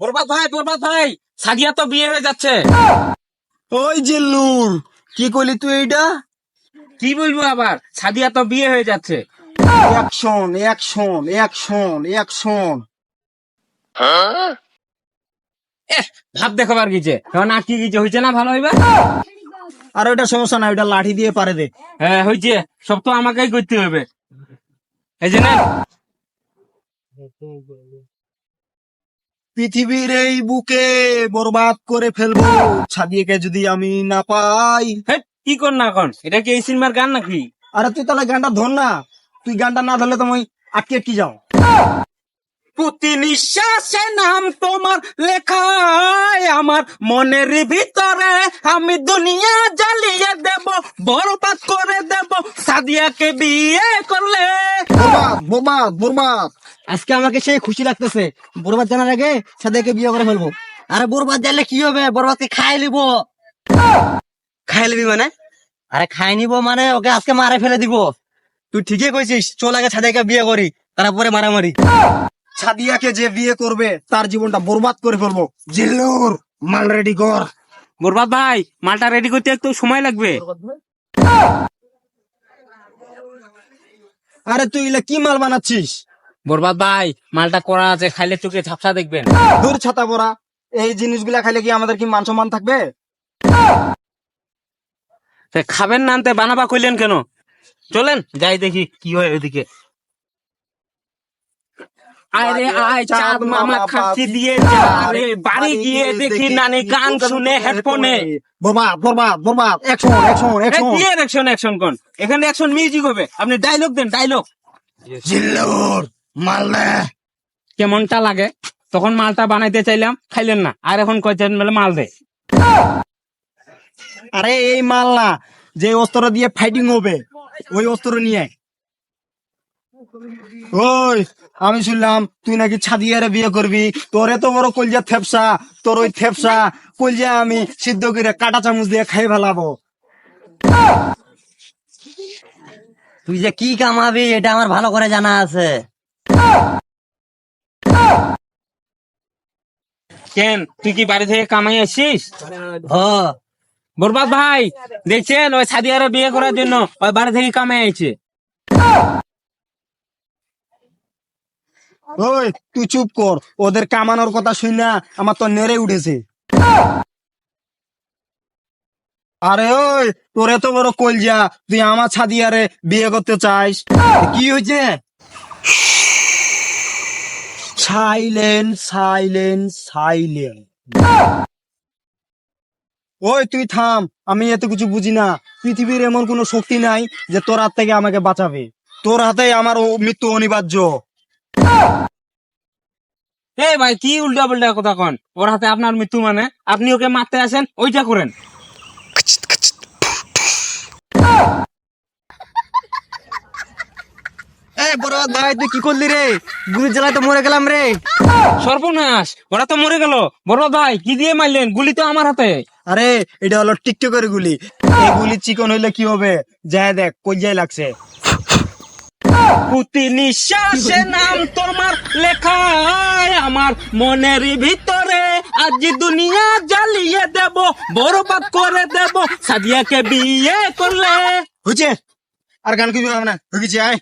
বরবাদ ভাই বরবাদ ভাই। সাদিয়া তো বিয়ে হয়ে যাচ্ছে। ওই জিল্লুর কি কইলি তুই এইটা কি বলব আবার? সাদিয়া তো বিয়ে হয়ে যাচ্ছে। Action action action action. ভাব দেখাবার গিয়েছে কারণ আর কি কিছু হয়েছে না ভালো হইবা? আর ওইটা সমস্যা না ওইটা লাঠি দিয়ে পারে দে। হ্যাঁ হয়েছে সব তো আমাকেই করতে হবে। এই যে নেন। পৃথিবীর এই বুকে বরবাদ করে ফেলব। ছাদিয়েকে যদি আমি না পাই। কি কর না এখন এটা কি এই সিনেমার গান নাকি? আরে তুই তাহলে গানটা ধর না। তুই গানটা না ধরলে তুমি আটকে আটকে যাও? প্রতি নিঃশ্বাসে নাম তোমার লেখায়। আমার মনের ভিতরে আমি দুনিয়া জ্বালিয়ে দেব বরবাদ করে দেব। সাদিয়াকে বিয়ে করলে। আজকে আমাকে সেই খুশি লাগতেছে। বরবাদ জানার আগে সাদিয়াকে বিয়ে করে ফেলব। আরে বরবাদ জানলে কি হবে? বরবাদকে খাই লিব খাই লিবি মানে? আরে খাই নিব মানে ওকে আজকে মারে ফেলে দিব। তুই ঠিকই কইছিস চল আগে সাদিয়াকে বিয়ে করি তারপরে মারামারি। সাদিয়াকে যে বিয়ে করবে তার জীবনটা বরবাদ করে ফেলব। জিল্লুর মাল রেডি কর। বরবাদ ভাই মালটা রেডি করতে একটু সময় লাগবে। আরে তুই এগুলা কি মাল বানাচ্ছিস? বরবাদ ভাই মালটা করা আছে খাইলে চোখে ঝাপসা দেখবেন। দূর ছাতা পরা এই জিনিসগুলা খাইলে কি আমাদের কি মান সম্মান থাকবে খাবেন না আনতে বানাবা কইলেন কেন? চলেন যাই দেখি কি হয় ওইদিকে। আরে আয় চাঁদ মামা খাচ্ছি দিয়ে যা। রে বাড়ি গিয়ে দেখি নানি গান শুনে হেডফোনে। বরবাদ বরবাদ বরবাদ অ্যাকশন অ্যাকশন অ্যাকশন কি অ্যাকশন অ্যাকশন কোন এখানে অ্যাকশন মিউজিক হবে। আপনি ডায়লগ দেন ডায়লগ জিল্লুর মালদা কেমনটা লাগে? তখন মালটা বানাইতে চাইলাম খাইলেন না। আর এখন কইছেন বলে মাল দে। আরে এই মাল না যে অস্ত্র দিয়ে ফাইটিং হবে ওই অস্ত্র নিয়ে। ওই আমি শুনলাম তুই নাকি ছাদিয়ারে বিয়ে করবি। তোর এত বড় কলজা থেপসা তোর ওই থেপসা কলজা আমি সিদ্ধ করে কাটা চামচ দিয়ে খাই ফেলাবো। তুই যে কি কামাবি এটা আমার ভালো করে জানা আছে। কেন তুই কি বাড়ি থেকে কামাই আসিস? বরবাদ ভাই দেখছেন ওই সাদিয়ারে বিয়ে করার জন্য ওই বাড়ি থেকে কামাই আইছে। ওই, তুই চুপ কর। ওদের কামানোর কথা শুন না আমার তো নেড়ে উঠেছে। আরে ওই, তোর এত বড় কলজা, তুই আমার ছাদিয়ারে বিয়ে করতে চাস? কি হয়েছে? Silent silent silent. ওই, তুই থাম, আমি এত কিছু বুঝি না। পৃথিবীর এমন কোনো শক্তি নাই যে তোর হাত থেকে আমাকে বাঁচাবে। তোর হাতে আমার মৃত্যু অনিবার্য। এই ভাই কি উল্টা পাল্টা কথা কন? ওর হাতে আপনার মৃত্যু মানে? আপনি ওকে মারতে আসেন ওইটা করেন। ভাই তুই কি করলি রে? গুলি জ্বালায় তো মরে গেলাম রে। সর্বনাশ ওরা তো মরে গেল। বরবাদ ভাই কি দিয়ে মারলেন? গুলি তো আমার হাতে। আরে এটা হলো টিকটকের গুলি। এই গুলি চিকন হইলে কি হবে? যায় দেখ কই যাই লাগছে? প্রতি নিঃশ্বাসে নাম তোমার লেখা আমার মনের ভিতরে। আজ দুনিয়া জ্বালিয়ে দেব বরবাদ করে দেব সাদিয়াকে বিয়ে করলে। হয়েছে আর গান কি হবে না। হয়ে গেছে আয়